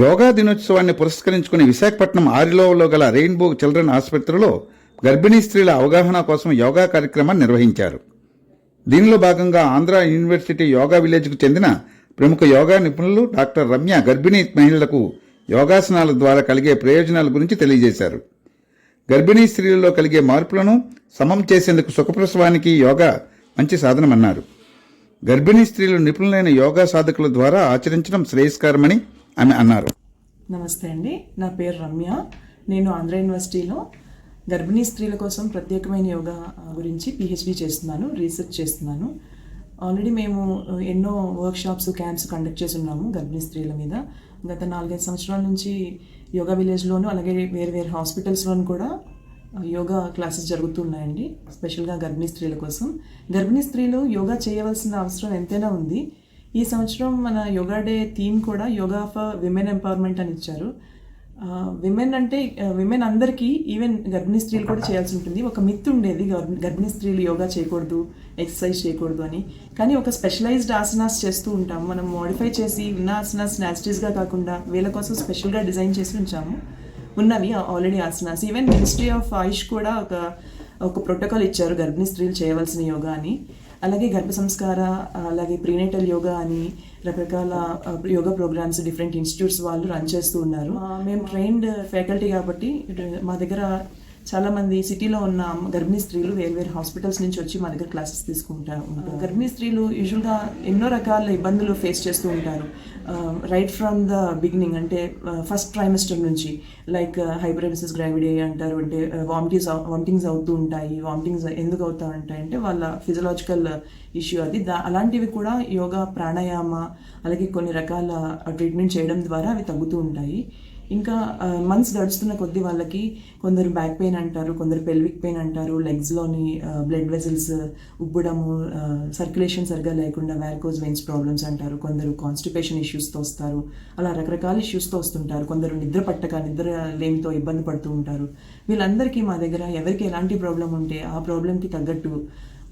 యోగా దినోత్సవాన్ని పురస్కరించుకుని విశాఖపట్నం ఆరిలోవలో గల రెయిన్బో చిల్డ్రన్ ఆసుపత్రిలో గర్భిణీ స్త్రీల అవగాహన కోసం యోగా కార్యక్రమాన్ని నిర్వహించారు. దీనిలో భాగంగా ఆంధ్ర యూనివర్సిటీ యోగా విలేజ్కు చెందిన ప్రముఖ యోగా నిపుణులు డాక్టర్ రమ్య గర్భిణీ మహిళలకు యోగాసనాల ద్వారా కలిగే ప్రయోజనాల గురించి తెలియజేశారు. గర్భిణీ స్త్రీలలో కలిగే మార్పులను సమం చేసేందుకు సుఖప్రసవానికి యోగా మంచి సాధనమన్నారు. గర్భిణీ స్త్రీలు నిపుణులైన యోగా సాధకుల ద్వారా ఆచరించడం శ్రేయస్కరమని అని అన్నారు. నమస్తే అండి నా పేరు రమ్య. నేను ఆంధ్ర యూనివర్సిటీలో గర్భిణీ స్త్రీల కోసం ప్రత్యేకమైన యోగా గురించి పిహెచ్డి చేస్తున్నాను రీసెర్చ్ చేస్తున్నాను. ఆల్రెడీ మేము ఎన్నో వర్క్షాప్స్ క్యాంప్స్ కండక్ట్ చేసి ఉన్నాము గర్భిణీ స్త్రీల మీద. గత నాలుగైదు సంవత్సరాల నుంచి యోగా విలేజ్లోను అలాగే వేరు వేరు హాస్పిటల్స్లోను కూడా యోగా క్లాసెస్ జరుగుతున్నాయండి స్పెషల్గా గర్భిణీ స్త్రీల కోసం. గర్భిణీ స్త్రీలు యోగా చేయవలసిన అవసరం ఎంతైనా ఉంది. ఈ సంవత్సరం మన యోగా డే థీమ్ కూడా యోగా ఫర్ విమెన్ ఎంపవర్మెంట్ అని ఇచ్చారు. విమెన్ అంటే విమెన్ అందరికీ ఈవెన్ గర్భిణీ స్త్రీలు కూడా చేయాల్సి ఉంటుంది. ఒక మిత్ ఉండేది గర్భిణీ స్త్రీలు యోగా చేయకూడదు ఎక్సర్సైజ్ చేయకూడదు అని. కానీ ఒక స్పెషలైజ్డ్ ఆసనాస్ చేస్తూ ఉంటాం మనం మోడిఫై చేసి ఉన్న ఆసనాస్ న్యాస్టీస్గా కాకుండా వీళ్ళ కోసం స్పెషల్గా డిజైన్ చేసి ఉంచాము. ఉన్నవి already asanas. Even ministry of AYUSH కూడా ఒక ఒక ప్రోటోకాల్ ఇచ్చారు. గర్భిణీ స్త్రీలు చేయవలసిన యోగా అని. అలాగే గర్భ సంస్కార అలాగే ప్రీనేటల్ యోగా అని రకరకాల యోగా ప్రోగ్రామ్స్ డిఫరెంట్ ఇన్స్టిట్యూట్స్ వాళ్ళు రన్ చేస్తూ ఉన్నారు. మేము ట్రైన్డ్ ఫ్యాకల్టీ కాబట్టి మా దగ్గర చాలా మంది సిటీలో ఉన్న గర్భిణీ స్త్రీలు వేరు వేరు హాస్పిటల్స్ నుంచి వచ్చి మా దగ్గర క్లాసెస్ తీసుకుంటా ఉంటారు. గర్భిణీ స్త్రీలు యూజువల్గా ఎన్నో రకాల ఇబ్బందులు ఫేస్ చేస్తూ ఉంటారు. రైట్ ఫ్రమ్ ద బిగినింగ్ అంటే ఫస్ట్ ట్రైమిస్టర్ నుంచి లైక్ హైపరెమిసిస్ గ్రావిడే అంటారు అంటే వామిటింగ్స్ వామిటింగ్స్ అవుతూ ఉంటాయి వామిటింగ్స్ ఎందుకు అవుతా ఉంటాయి అంటే వాళ్ళ ఫిజియలాజికల్ ఇష్యూ అది. దా అలాంటివి కూడా యోగా ప్రాణాయామ అలాగే కొన్ని రకాల ట్రీట్మెంట్ చేయడం ద్వారా అవి తగ్గుతూ ఉంటాయి. ఇంకా మంత్స్ గడుస్తున్న కొద్ది వాళ్ళకి కొందరు బ్యాక్ పెయిన్ అంటారు కొందరు పెల్విక్ పెయిన్ అంటారు లెగ్స్లోని బ్లడ్ వెజల్స్ ఉబ్బడము సర్క్యులేషన్ సరిగా లేకుండా వ్యాకోజ్ వెయిన్స్ ప్రాబ్లమ్స్ అంటారు కొందరు కాన్స్టిపేషన్ ఇష్యూస్తో వస్తారు అలా రకరకాల ఇష్యూస్తో వస్తుంటారు కొందరు నిద్ర పట్టక నిద్ర లేమితో ఇబ్బంది పడుతూ ఉంటారు. వీళ్ళందరికీ మా దగ్గర ఎవరికి ఎలాంటి ప్రాబ్లం ఉంటే ఆ ప్రాబ్లంకి తగ్గట్టు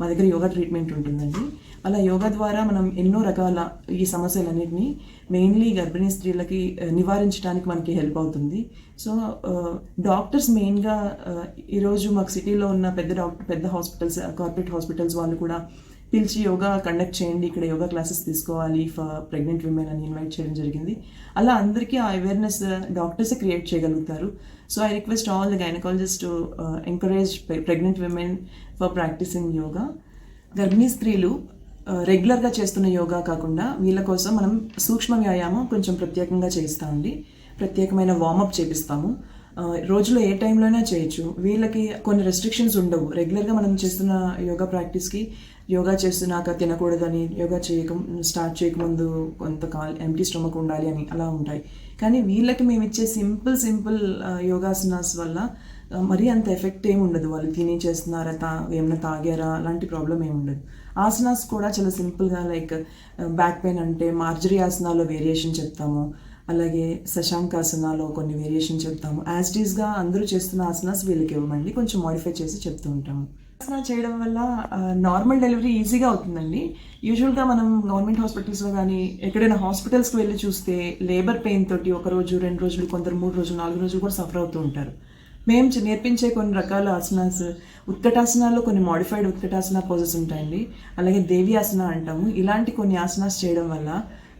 మా దగ్గర యోగా ట్రీట్మెంట్ ఉంటుందండి. అలా యోగా ద్వారా మనం ఎన్నో రకాల ఈ సమస్యలన్నింటినీ మెయిన్లీ గర్భిణీ స్త్రీలకి నివారించడానికి మనకి హెల్ప్ అవుతుంది. సో డాక్టర్స్ మెయిన్గా ఈరోజు మాకు సిటీలో ఉన్న పెద్ద డాక్టర్ పెద్ద హాస్పిటల్స్ కార్పొరేట్ హాస్పిటల్స్ వాళ్ళు కూడా పిలిచి యోగా కండక్ట్ చేయండి ఇక్కడ యోగా క్లాసెస్ తీసుకోవాలి ఫర్ ప్రెగ్నెంట్ విమెన్ అని ఇన్వైట్ చేయడం జరిగింది. అలా అందరికీ ఆ అవేర్నెస్ డాక్టర్సే క్రియేట్ చేయగలుగుతారు. So I request all the gynaecologist to encourage pregnant women for practising yoga గర్భిణీ స్త్రీలు uh, రెగ్యులర్గా చేస్తున్న యోగా కాకుండా వీళ్ళ కోసం మనం సూక్ష్మ వ్యాయామం కొంచెం ప్రత్యేకంగా చేయిస్తామండి. ప్రత్యేకమైన వార్మప్ చేపిస్తాము. రోజులో ఏ టైంలోనే చేయొచ్చు. వీళ్ళకి కొన్ని రెస్ట్రిక్షన్స్ ఉండవు. రెగ్యులర్గా మనం చేస్తున్న యోగా ప్రాక్టీస్కి యోగా చేస్తున్నాక తినకూడదని యోగా చేయక స్టార్ట్ చేయకముందు కొంతకాలం ఎంటీ స్టమక్ ఉండాలి అని అలా ఉంటాయి. కానీ వీళ్ళకి మేము ఇచ్చే సింపుల్ సింపుల్ యోగాసనాస్ వల్ల మరీ అంత ఎఫెక్ట్ ఏమి ఉండదు. వాళ్ళు తిని చేస్తున్నారా తా ఏమైనా తాగారా అలాంటి ప్రాబ్లం ఏమి ఉండదు. ఆసనాస్ కూడా చాలా సింపుల్గా లైక్ బ్యాక్ పెయిన్ అంటే మార్జరీ ఆసనాల్లో వేరియేషన్ చెప్తాము. అలాగే శశాంకాసనాలో కొన్ని వేరియేషన్ చెప్తాము. యాజ్ డీస్గా అందరూ చేస్తున్న ఆసనాస్ వీళ్ళకి ఇవ్వమండి. కొంచెం మాడిఫై చేసి చెప్తూ ఉంటాము. ఆసనా చేయడం వల్ల నార్మల్ డెలివరీ ఈజీగా అవుతుందండి. యూజువల్గా మనం గవర్నమెంట్ హాస్పిటల్స్లో కానీ ఎక్కడైనా హాస్పిటల్స్కి వెళ్ళి చూస్తే లేబర్ పెయిన్ తోటి ఒక రోజు రెండు రోజులు కొందరు మూడు రోజులు నాలుగు రోజులు కూడా సఫర్ అవుతూ ఉంటారు. మేము నేర్పించే కొన్ని రకాల ఆసనాస్ ఉత్కటాసనాల్లో కొన్ని మాడిఫైడ్ ఉత్కటాసన పోజెస్ ఉంటాయండి. అలాగే దేవి ఆసన అంటాము. ఇలాంటి కొన్ని ఆసనాస్ చేయడం వల్ల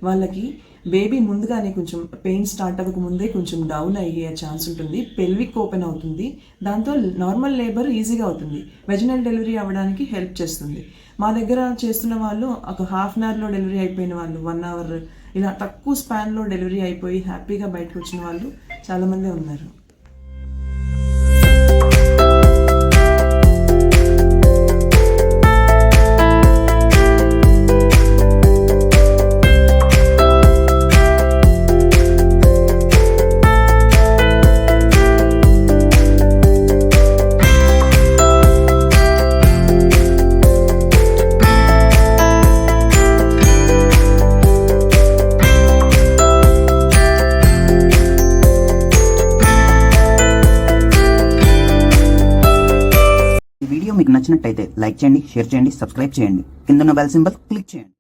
వాళ్ళకి బేబీ ముందుగానే కొంచెం పెయిన్ స్టార్ట్ అవ్వక ముందే కొంచెం డౌన్ అయ్యే ఛాన్స్ ఉంటుంది. పెల్విక్ ఓపెన్ అవుతుంది. దాంతో నార్మల్ లేబర్ ఈజీగా అవుతుంది. వెజినల్ డెలివరీ అవ్వడానికి హెల్ప్ చేస్తుంది. మా దగ్గర చేస్తున్న వాళ్ళు ఒక హాఫ్ అన్ అవర్లో డెలివరీ అయిపోయిన వాళ్ళు వన్ అవర్ ఇలా తక్కువ స్పాన్లో డెలివరీ అయిపోయి హ్యాపీగా బయటకు వచ్చిన వాళ్ళు చాలామందే ఉన్నారు. మీకు నచ్చినట్టయితే లైక్ చేయండి షేర్ చేయండి సబ్స్క్రైబ్ చేయండి. కింద బెల్ సింబల్ క్లిక్ చేయండి.